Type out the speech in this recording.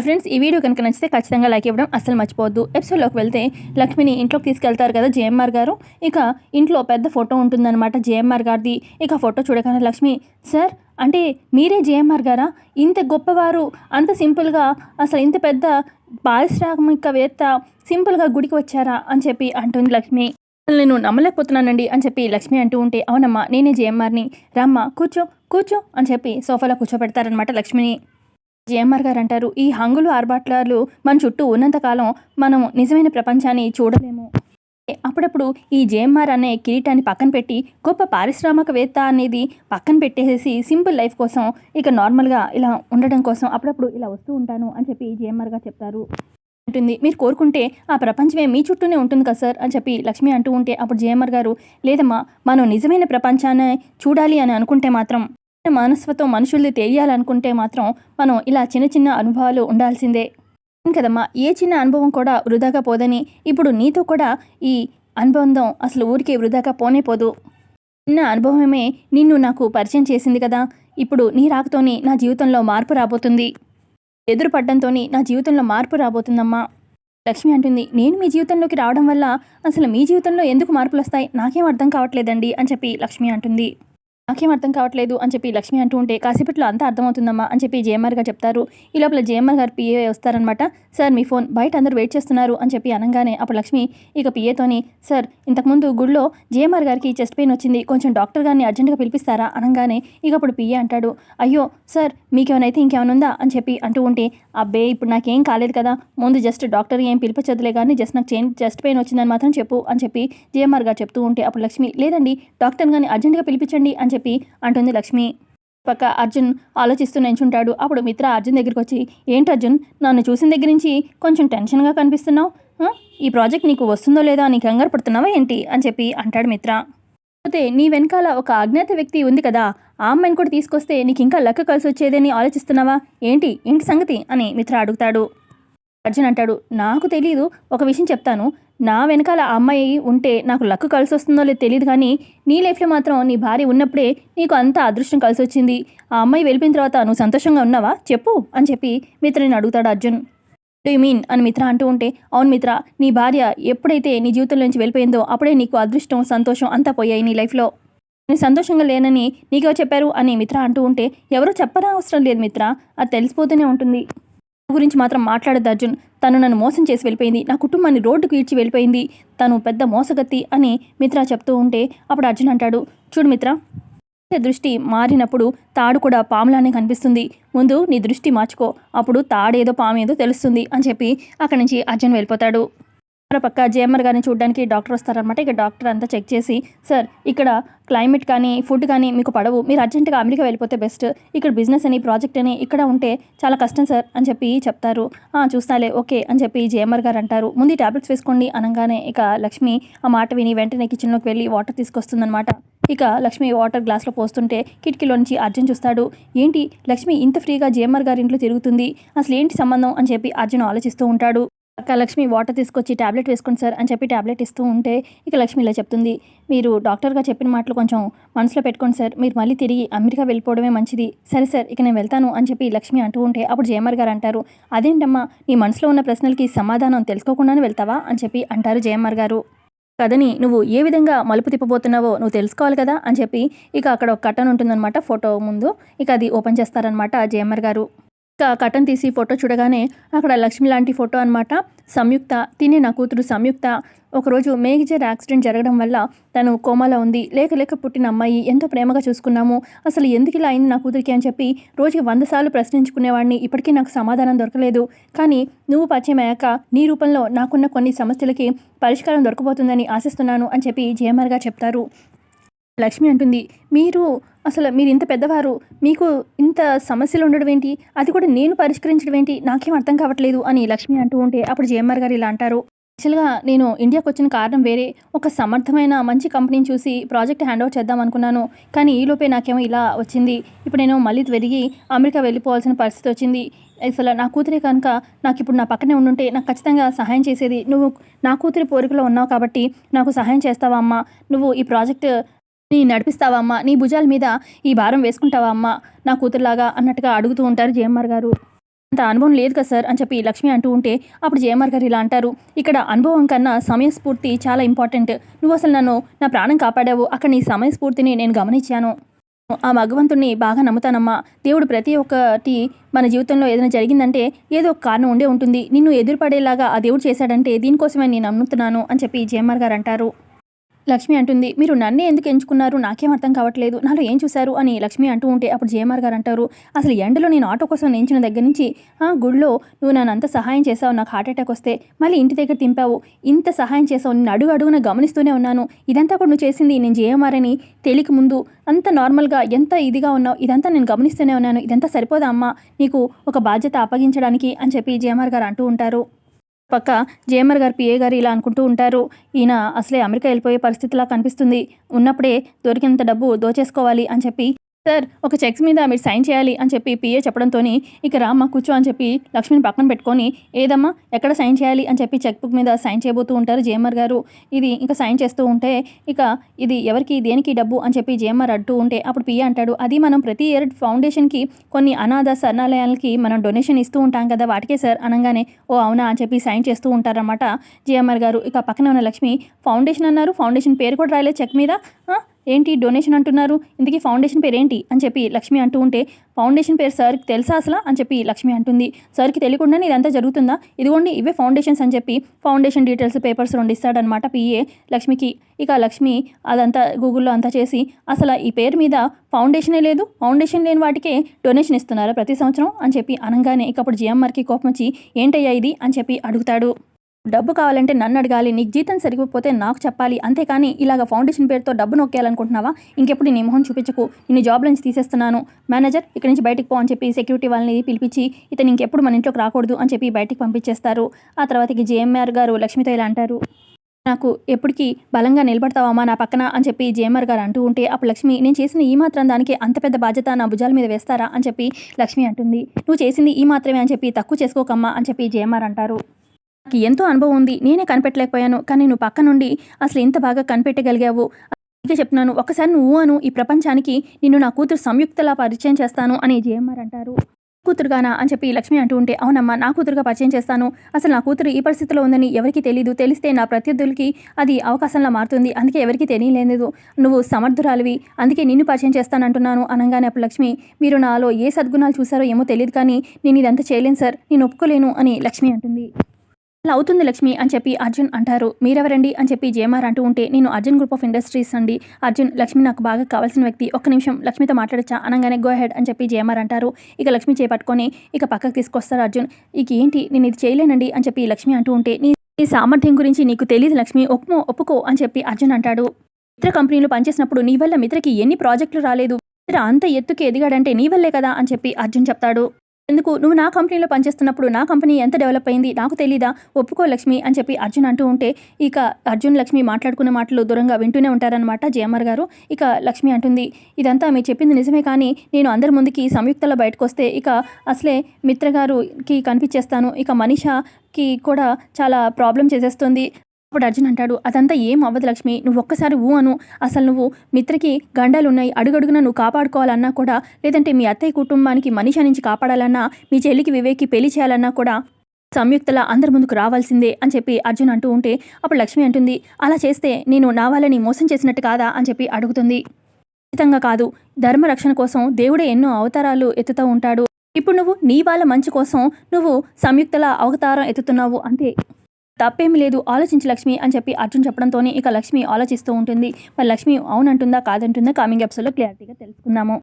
Friends ఈ video కనుక నచ్చితే ఖచ్చితంగా లైక్ ఇవ్వడం అస్సలు మర్చిపోవద్దు. ఎపిసోడ్లోకి వెళ్తే లక్ష్మిని ఇంట్లోకి తీసుకెళ్తారు కదా జేఎంఆర్ గారు. ఇక ఇంట్లో పెద్ద ఫోటో ఉంటుందన్నమాట జేఎంఆర్ గారిది. ఇక ఫోటో చూడగానే లక్ష్మి సార్ అంటే మీరే జేఎంఆర్ గారా? ఇంత గొప్పవారు అంత సింపుల్గా అసలు ఇంత పెద్ద పారిశ్రామికవేత్త సింపుల్గా గుడికి వచ్చారా? అని చెప్పి అంటుంది లక్ష్మి. అసలు నేను నమ్మలేకపోతున్నానండి అని చెప్పి లక్ష్మి అంటూ ఉంటే అవునమ్మా నేనే జేఎంఆర్ని. రామ్మా కూర్చో కూర్చో అని చెప్పి సోఫాలో కూర్చోబెడతారనమాట లక్ష్మిని. జేఎంఆర్ గారు అంటారు ఈ హంగులు ఆర్బాట్లు మన చుట్టూ ఉన్నంతకాలం మనం నిజమైన ప్రపంచాన్ని చూడలేము. అప్పుడప్పుడు ఈ జేఎంఆర్ అనే కిరీటాన్ని పక్కన పెట్టి గొప్ప పారిశ్రామికవేత్త అనేది పక్కన పెట్టేసి సింపుల్ లైఫ్ కోసం ఇక నార్మల్గా ఇలా ఉండడం కోసం అప్పుడప్పుడు ఇలా వస్తూ ఉంటాను అని చెప్పి జేఎంఆర్ గారు చెప్తారు. ఉంటుంది. మీరు కోరుకుంటే ఆ ప్రపంచమే మీ చుట్టూనే ఉంటుంది కదా సార్ అని చెప్పి లక్ష్మి అంటూ ఉంటే అప్పుడు జేఎంఆర్ గారు లేదమ్మా మనం నిజమైన ప్రపంచాన్ని చూడాలి అని అనుకుంటే మాత్రం మనస్వతం మనుషుల్ని తెలియాలనుకుంటే మాత్రం మనం ఇలా చిన్న చిన్న అనుభవాలు ఉండాల్సిందే. కదమ్మా ఏ చిన్న అనుభవం కూడా వృధాగా పోదని ఇప్పుడు నీతో కూడా ఈ అనుబంధం అసలు ఊరికే వృధాగా పోనే పోదు. చిన్న అనుభవమే నిన్ను నాకు పరిచయం చేసింది కదా ఇప్పుడు నీ రాకతోని నా జీవితంలో మార్పు రాబోతుంది. ఎదురుపడ్డంతో నా జీవితంలో మార్పు రాబోతుందమ్మా. లక్ష్మి అంటుంది నేను మీ జీవితంలోకి రావడం వల్ల అసలు మీ జీవితంలో ఎందుకు మార్పులు వస్తాయి నాకేం అర్థం కావట్లేదండి అని చెప్పి లక్ష్మి అంటుంది. నాకేం అర్థం కావట్లేదు అని చెప్పి లక్ష్మి అంటూ ఉంటే కాసేపట్లో అంతా అర్థమవుతుందమ్మా అని చెప్పి జేఎంఆర్ గారు చెప్తారు. ఈ లోపల జేఎంఆర్ గారు పిఏ వస్తారనమాట సార్ మీ ఫోన్ బయట అందరూ వెయిట్ చేస్తున్నారు అని చెప్పి అనగానే అప్పుడు లక్ష్మి ఇక పిఏతోని సార్ ఇంతకుముందు గుడిలో జేఎంఆర్ గారికి చెస్ట్ పెయిన్ వచ్చింది కొంచెం డాక్టర్ గారిని అర్జెంటుగా పిలిపిస్తారా? అనగానే ఇక అప్పుడు పిఏ అంటాడు అయ్యో సార్ మీకేమైనా ఇంకేమైనా ఉందా? అని చెప్పి అంటూ ఉంటే అబ్బే ఇప్పుడు నాకేం కాలేదు కదా ముందు జస్ట్ డాక్టర్ ఏం పిలిపించదులే కానీ జస్ట్ నాకు చేంజ్ చెస్ట్ పెయిన్ వచ్చిందని మాత్రం చెప్పు అని చెప్పి జేఎంఆర్ గారు చెప్తూ ఉంటే అప్పుడు లక్ష్మి లేదండి డాక్టర్ గారిని అర్జెంట్గా పిలిపించండి అని చెప్పి అంటుంది లక్ష్మి. పక్క అర్జున్ ఆలోచిస్తూ నించుంటాడు. అప్పుడు మిత్ర అర్జున్ దగ్గరికి వచ్చి ఏంటి అర్జున్ నన్ను చూసిన దగ్గర నుంచి కొంచెం టెన్షన్గా కనిపిస్తున్నావు? ఈ ప్రాజెక్ట్ నీకు వస్తుందో లేదో అని కంగారు పడుతున్నావా ఏంటి? అని చెప్పి అంటాడు మిత్ర. పోతే నీ వెనకాల ఒక అజ్ఞాత వ్యక్తి ఉంది కదా ఆ అమ్మాయిని కూడా తీసుకొస్తే నీకు ఇంకా లెక్క కలిసి వచ్చేదని ఆలోచిస్తున్నావా? ఏంటి? ఏంటి సంగతి? అని మిత్ర అడుగుతాడు. అర్జున్ అంటాడు నాకు తెలియదు ఒక విషయం చెప్తాను. నా వెనకాల ఆ అమ్మాయి ఉంటే నాకు లక్ కలిసి వస్తుందో లేదో తెలియదు కానీ నీ లైఫ్లో మాత్రం నీ భార్య ఉన్నప్పుడే నీకు అంత అదృష్టం కలిసి వచ్చింది ఆ అమ్మాయి వెళ్ళిపోయిన తర్వాత నువ్వు సంతోషంగా ఉన్నావా? చెప్పు అని చెప్పి మిత్రని అడుగుతాడు అర్జున్. డూ యూ మీన్ అని మిత్ర అంటూ ఉంటే అవును మిత్ర నీ భార్య ఎప్పుడైతే నీ జీవితంలో నుంచి వెళ్ళిపోయిందో అప్పుడే నీకు అదృష్టం సంతోషం అంతా పోయాయి నీ లైఫ్లో. నేను సంతోషంగా లేనని నీకెవరు చెప్పారు? అని మిత్ర అంటూ ఉంటే ఎవరో చెప్పరా అవసరం లేదు మిత్ర అది తెలిసిపోతూనే ఉంటుంది. గురించి మాత్రం మాట్లాడద్దు అర్జున్. తను నన్ను మోసం చేసి వెళ్ళిపోయింది. నా కుటుంబాన్ని రోడ్డుకు ఈడ్చి వెళ్ళిపోయింది. తను పెద్ద మోసగత్తి అని మిత్ర చెప్తూ ఉంటే అప్పుడు అర్జున్ అంటాడు చూడు మిత్ర దృష్టి మారినప్పుడు తాడు కూడా పాములానే కనిపిస్తుంది. ముందు నీ దృష్టి మార్చుకో. అప్పుడు తాడేదో పాము ఏదో తెలుస్తుంది అని చెప్పి అక్కడి నుంచి అర్జున్ వెళ్ళిపోతాడు. పక్క జేఎంఆర్ గారిని చూడడానికి డాక్టర్ వస్తారనమాట ఇక డాక్టర్ అంతా చెక్ చేసి సార్ ఇక్కడ క్లైమేట్ కానీ ఫుడ్ కానీ మీకు పడవు. మీరు అర్జెంటుగా అమెరికా వెళ్ళిపోతే బెస్ట్. ఇక్కడ బిజినెస్ అని ప్రాజెక్ట్ అని ఇక్కడ ఉంటే చాలా కష్టం సార్ అని చెప్పి చెప్తారు. "ఆ, చూస్తాలే ఓకే అని చెప్పి జేఎంఆర్ గారు అంటారు. ముందు ట్యాబ్లెట్స్ టాబ్లెట్స్ వేసుకోండి అనగానే ఇక లక్ష్మి ఆ మాట విని వెంటనే కిచెన్లోకి వెళ్ళి వాటర్ తీసుకొస్తుందన్నమాట. ఇక లక్ష్మి వాటర్ గ్లాస్లో పోస్తుంటే కిటికీలో నుంచి అర్జున్ చూస్తాడు. ఏంటి లక్ష్మి ఇంత ఫ్రీగా జేఎంఆర్ గారి ఇంట్లో తిరుగుతుంది? అసలు ఏంటి సంబంధం? అని చెప్పి అర్జున్ ఆలోచిస్తూ ఉంటాడు. అక్క లక్ష్మి వాటర్ తీసుకొచ్చి టాబ్లెట్ వేసుకోండి సార్ అని చెప్పి టాబ్లెట్ ఇస్తూ ఉంటే ఇక లక్ష్మి ఇలా చెప్తుంది మీరు డాక్టర్గా చెప్పిన మాటలు కొంచెం మనసులో పెట్టుకోండి సార్ మీరు మళ్ళీ తిరిగి అమెరికా వెళ్ళిపోవడమే మంచిది. సరే సార్ ఇక నేను వెళ్తాను అని చెప్పి లక్ష్మి అంటూ ఉంటే అప్పుడు జయమర్ గారు అంటారు అదేంటమ్మా నీ మనసులో ఉన్న ప్రశ్నలకి సమాధానం తెలుసుకోకుండానే వెళ్తావా? అని చెప్పి అంటారు జయమర్ గారు కథని నువ్వు ఏ విధంగా మలుపు తిప్పబోతున్నావో నువ్వు తెలుసుకోవాలి కదా అని చెప్పి ఇక అక్కడ ఒక కట్టన్ ఉంటుందన్నమాట ఫోటో ముందు ఇక అది ఓపెన్ చేస్తారనమాట జయమ్మర్ గారు. కటన్ తీసి ఫోటో చూడగానే అక్కడ లక్ష్మి లాంటి ఫోటో అనమాట సంయుక్త తినే నా కూతురు సంయుక్త. ఒకరోజు మేజర్ యాక్సిడెంట్ జరగడం వల్ల తను కోమాలో ఉంది. లేక లేక పుట్టిన అమ్మాయి ఎంతో ప్రేమగా చూసుకున్నాము. అసలు ఎందుకు ఇలా అయింది నా కూతురికి అని చెప్పి రోజుకి వంద సార్లు ప్రశ్నించుకునేవాడిని. ఇప్పటికీ నాకు సమాధానం దొరకలేదు. కానీ నువ్వు పరిచయం అయ్యాక నీ రూపంలో నాకున్న కొన్ని సమస్యలకి పరిష్కారం దొరకబోతుందని ఆశిస్తున్నాను అని చెప్పి జయమర్గా చెప్తారు. లక్ష్మి అంటుంది మీరు అసలు మీరు ఇంత పెద్దవారు మీకు ఇంత సమస్యలు ఉండడం ఏంటి? అది కూడా నేను పరిష్కరించడం ఏంటి? నాకేం అర్థం కావట్లేదు అని లక్ష్మి అంటూ ఉంటే అప్పుడు జేఎంఆర్ గారు ఇలా అంటారు. యాక్చువల్గా నేను ఇండియాకి వచ్చిన కారణం వేరే. ఒక సమర్థమైన మంచి కంపెనీని చూసి ప్రాజెక్ట్ హ్యాండ్ ఓవర్ చేద్దాం అనుకున్నాను. కానీ ఈలోపే నాకేమో ఇలా వచ్చింది. ఇప్పుడు నేను మళ్ళీ తిరిగి అమెరికా వెళ్ళిపోవాల్సిన పరిస్థితి వచ్చింది. అసలు నా కూతురే కనుక నాకు ఇప్పుడు నా పక్కనే ఉండుంటే నాకు ఖచ్చితంగా సహాయం చేసేది. నువ్వు నా కూతురి పోరికలో ఉన్నావు కాబట్టి నాకు సహాయం చేస్తావా అమ్మా? నువ్వు ఈ ప్రాజెక్ట్ నీ నడిపిస్తావా అమ్మా? నీ భుజాల మీద ఈ భారం వేసుకుంటావా అమ్మా? నా కూతురులాగా అన్నట్టుగా అడుగుతూ ఉంటారు జేఎంఆర్ గారు. అంత అనుభవం లేదు కదా సార్? అని చెప్పి లక్ష్మి అంటూ ఉంటే అప్పుడు జయమార్ గారు ఇలా అంటారు. ఇక్కడ అనుభవం కన్నా సమయస్ఫూర్తి చాలా ఇంపార్టెంట్. నువ్వు అసలు నన్ను నా ప్రాణం కాపాడావు. అక్కడ నీ సమయస్ఫూర్తిని నేను గమనించాను. ఆ భగవంతుణ్ణి బాగా నమ్ముతానమ్మా. దేవుడు ప్రతి ఒక్కటి మన జీవితంలో ఏదైనా జరిగిందంటే ఏదో ఒక కారణం ఉండే ఉంటుంది. నిన్ను ఎదురుపడేలాగా ఆ దేవుడు చేశాడంటే దీనికోసమే నేను నమ్ముతున్నాను అని చెప్పి జయమార్ గారు అంటారు. లక్ష్మి అంటుంది మీరు నన్నే ఎందుకు ఎంచుకున్నారు? నాకేం అర్థం కావట్లేదు. నాలో ఏం చూశారు? అని లక్ష్మి అంటూ ఉంటే అప్పుడు జయమార్ గారు అంటారు అసలు ఎండలో నేను ఆటో కోసం నేర్చిన దగ్గర నుంచి ఆ గుడిలో నువ్వు నన్ను అంత సహాయం చేసావు నాకు హార్ట్ అటాక్ వస్తే మళ్ళీ ఇంటి దగ్గర తింపావు ఇంత సహాయం చేసావు నేను అడుగు అడుగున గమనిస్తూనే ఉన్నాను. ఇదంతా కూడా నువ్వు చేసింది నేను జయమార్ అని తెలియక ముందు అంత నార్మల్గా ఎంత ఇదిగా ఉన్నావు? ఇదంతా నేను గమనిస్తూనే ఉన్నాను. ఇదంతా సరిపోదా అమ్మా? నీకు ఒక బాధ్యత అప్పగించడానికి అని చెప్పి జయమార్ గారు అంటూ ఉంటారు. పక్క జేఎంఆర్ గారు పిఏ గారు ఇలా అనుకుంటూ ఉంటారు. ఈయన అసలే అమెరికా వెళ్ళిపోయే పరిస్థితిలా కనిపిస్తుంది. ఉన్నప్పుడే దొరికినంత డబ్బు దోచేసుకోవాలి అని చెప్పి సార్ ఒక చెక్స్ మీద మీరు సైన్ చేయాలి అని చెప్పి పిఏ చెప్పడంతో ఇక రామ్మ కూర్చో అని చెప్పి లక్ష్మిని పక్కన పెట్టుకొని ఏదమ్మా ఎక్కడ సైన్ చేయాలి? అని చెప్పి చెక్ బుక్ మీద సైన్ చేయబోతూ ఉంటారు జేఎంఆర్ గారు. ఇది ఇంకా సైన్ చేస్తూ ఉంటే ఇక ఇది ఎవరికి దేనికి డబ్బు అని చెప్పి జేఎంఆర్ అడ్డు ఉంటే అప్పుడు పిఏ అంటాడు అది మనం ప్రతి ఇయర్ ఫౌండేషన్కి కొన్ని అనాథ శరణాలయాలకి మనం డొనేషన్ ఇస్తూ ఉంటాం కదా వాటికే సార్ అనగానే ఓ అవునా అని చెప్పి సైన్ చేస్తూ ఉంటారన్నమాట జేఎంఆర్ గారు. ఇక పక్కన ఉన్న లక్ష్మి ఫౌండేషన్ అన్నారు. ఫౌండేషన్ పేరు కూడా రాయలేదు చెక్ మీద. ఏంటి డొనేషన్ అంటున్నారు? ఇంతకీ ఫౌండేషన్ పేరు ఏంటి అని చెప్పి లక్ష్మి అంటూ ఉంటే ఫౌండేషన్ పేరు సార్కి తెలుసా అసలు? అని చెప్పి లక్ష్మి అంటుంది. సార్కి తెలియకుండానే ఇదంతా జరుగుతుందా? ఇదిగోండి ఇవే ఫౌండేషన్స్ అని చెప్పి ఫౌండేషన్ డీటెయిల్స్ పేపర్స్ రెండు ఇస్తాడనమాట పిఏ లక్ష్మికి. ఇక లక్ష్మి అదంతా గూగుల్లో అంతా చేసి అసలు ఈ పేరు మీద ఫౌండేషనే లేదు ఫౌండేషన్ లేని వాటికే డొనేషన్ ఇస్తున్నారా ప్రతి సంవత్సరం? అని చెప్పి అనగానే ఇక అప్పుడు జిఎంఆర్కి కోపం వచ్చి ఏంటయ్యా ఇది? అని చెప్పి అడుగుతాడు. డబ్బు కావాలంటే నన్ను అడగాలి నీకు జీతం సరిగిపోతే నాకు చెప్పాలి అంతేకాని ఇలాగ ఫౌండేషన్ పేరుతో డబ్బు నొక్కేయాలనుకుంటున్నావా? ఇంకెప్పుడు నీ మొహం చూపించకు నిన్ను జాబ్ నుంచి తీసేస్తున్నాను. మేనేజర్ ఇక్కడి నుంచి బయటకు పో అని చెప్పి సెక్యూరిటీ వాళ్ళని పిలిపించి ఇతను ఇంకెప్పుడు మన ఇంట్లోకి రాకూడదు అని చెప్పి బయటికి పంపించేస్తారు. ఆ తర్వాత ఇక జేఎంఆర్ గారు లక్ష్మితో ఇలా అంటారు. నాకు ఎప్పటికీ బలంగా నిలబడతావమ్మా నా పక్కన అని చెప్పి జేఎంఆర్ గారు అంటూ ఉంటే అప్పుడు లక్ష్మి నేను చేసిన ఈ మాత్రం దానికి అంత పెద్ద బాధ్యత నా భుజాల మీద వేస్తారా? అని చెప్పి లక్ష్మి అంటుంది. నువ్వు చేసింది ఈ మాత్రమే అని చెప్పి తక్కువ చేసుకోకమ్మా అని చెప్పి జేఎంఆర్ అంటారు. నాకు ఎంతో అనుభవం ఉంది. నేనే కనిపెట్టలేకపోయాను. కానీ నువ్వు పక్క నుండి అసలు ఎంత బాగా కనిపెట్టగలిగావు? అందుకే చెప్తున్నాను. ఒకసారి నువ్వు అను ఈ ప్రపంచానికి నిన్ను నా కూతురు సంయుక్తలా పరిచయం చేస్తాను అని జేఎంఆర్ అంటారు. కూతురుగానా అని చెప్పి లక్ష్మి అంటూ ఉంటే అవునమ్మా నా కూతురుగా పరిచయం చేస్తాను. అసలు నా కూతురు ఈ పరిస్థితిలో ఉందని ఎవరికి తెలియదు తెలిస్తే నా ప్రత్యర్థులకి అది అవకాశంలా మారుతుంది. అందుకే ఎవరికి తెలియలేదు. నువ్వు సమర్థురాలివి. అందుకే నిన్ను పరిచయం చేస్తానంటున్నాను అనగానే అప్పుడు లక్ష్మి మీరు నాలో ఏ సద్గుణాలు చూసారో ఏమో తెలియదు కానీ నేను ఇదంతా చేయలేను సార్. నేను ఒప్పుకోలేను అని లక్ష్మి అంటుంది. అలా అవుతుంది లక్ష్మి అని చెప్పి అర్జున్ అంటారు. మీరెవరండి అని చెప్పి జేమార్ అంటూ ఉంటే నేను అర్జున్ గ్రూప్ ఆఫ్ ఇండస్ట్రీస్ అండి. అర్జున్ లక్ష్మి నాకు బాగా కావాల్సిన వ్యక్తి. ఒక్క నిమిషం లక్ష్మితో మాట్లాడచ్చా? అనగానే గో హెడ్ అని చెప్పి జేమార్ అంటారు. ఇక లక్ష్మి చేపట్టుకొని ఇక పక్కకు తీసుకొస్తారు అర్జున్. ఇక ఏంటి? నేను ఇది చేయలేనండి అని చెప్పి లక్ష్మి అంటూ ఉంటే నీ సామర్థ్యం గురించి నీకు తెలియదు లక్ష్మి. ఒప్పుకో ఒప్పుకో అని చెప్పి అర్జున్ అంటాడు. మిత్ర కంపెనీలో పనిచేసినప్పుడు నీ వల్ల మిత్రకి ఎన్ని ప్రాజెక్టులు రాలేదు. మిత్ర అంత ఎత్తుకి ఎదిగాడంటే నీ వల్లే కదా అని చెప్పి అర్జున్ చెప్తాడు. ఎందుకు? నువ్వు నా కంపెనీలో పనిచేస్తున్నప్పుడు నా కంపెనీ ఎంత డెవలప్ అయింది? నాకు తెలీదా? ఒప్పుకో లక్ష్మి అని చెప్పి అర్జున్ అంటూ ఉంటే ఇక అర్జున్ లక్ష్మి మాట్లాడుకున్న మాటలు దూరంగా వింటూనే ఉంటారనమాట జేఎంఆర్ గారు. ఇక లక్ష్మి అంటుంది ఇదంతా మీరు చెప్పింది నిజమే కానీ నేను అందరి ముందుకి సంయుక్తలో బయటకు వస్తే ఇక అసలే మిత్ర గారుకి కనిపించేస్తాను. ఇక మనీషాకి కూడా చాలా ప్రాబ్లం చేసేస్తుంది. అప్పుడు అర్జున్ అంటాడు అదంతా ఏం అవ్వదు లక్ష్మి నువ్వు ఒక్కసారి ఊ అను. అసలు నువ్వు మిత్రకి గండాలున్నాయి అడుగడుగున నువ్వు కాపాడుకోవాలన్నా కూడా లేదంటే మీ అత్తయ్య కుటుంబానికి మనిషి నుంచి కాపాడాలన్నా మీ చెల్లికి వివేక్కి పెళ్ళి చేయాలన్నా కూడా సంయుక్తలా అందరి ముందుకు రావాల్సిందే అని చెప్పి అర్జున్ అంటూ ఉంటే అప్పుడు లక్ష్మి అంటుంది అలా చేస్తే నేను నా వాళ్ళని మోసం చేసినట్టు కాదా? అని చెప్పి అడుగుతుంది. ఖచ్చితంగా కాదు. ధర్మ రక్షణ కోసం దేవుడే ఎన్నో అవతారాలు ఎత్తుతూ ఉంటాడు. ఇప్పుడు నువ్వు నీ వాళ్ళ మంచి కోసం నువ్వు సంయుక్తల అవతారం ఎత్తుతున్నావు అంతే తప్పేమీ లేదు ఆలోచించి లక్ష్మి అని చెప్పి అర్జున్ చెప్పడంతోనే ఇక లక్ష్మి ఆలోచిస్తూ ఉంటుంది. మరి లక్ష్మి అవునంటుందా కాదంటుందా కామింగ్ ఎపిసోడ్లో క్లారిటీగా తెలుసుకుందాము.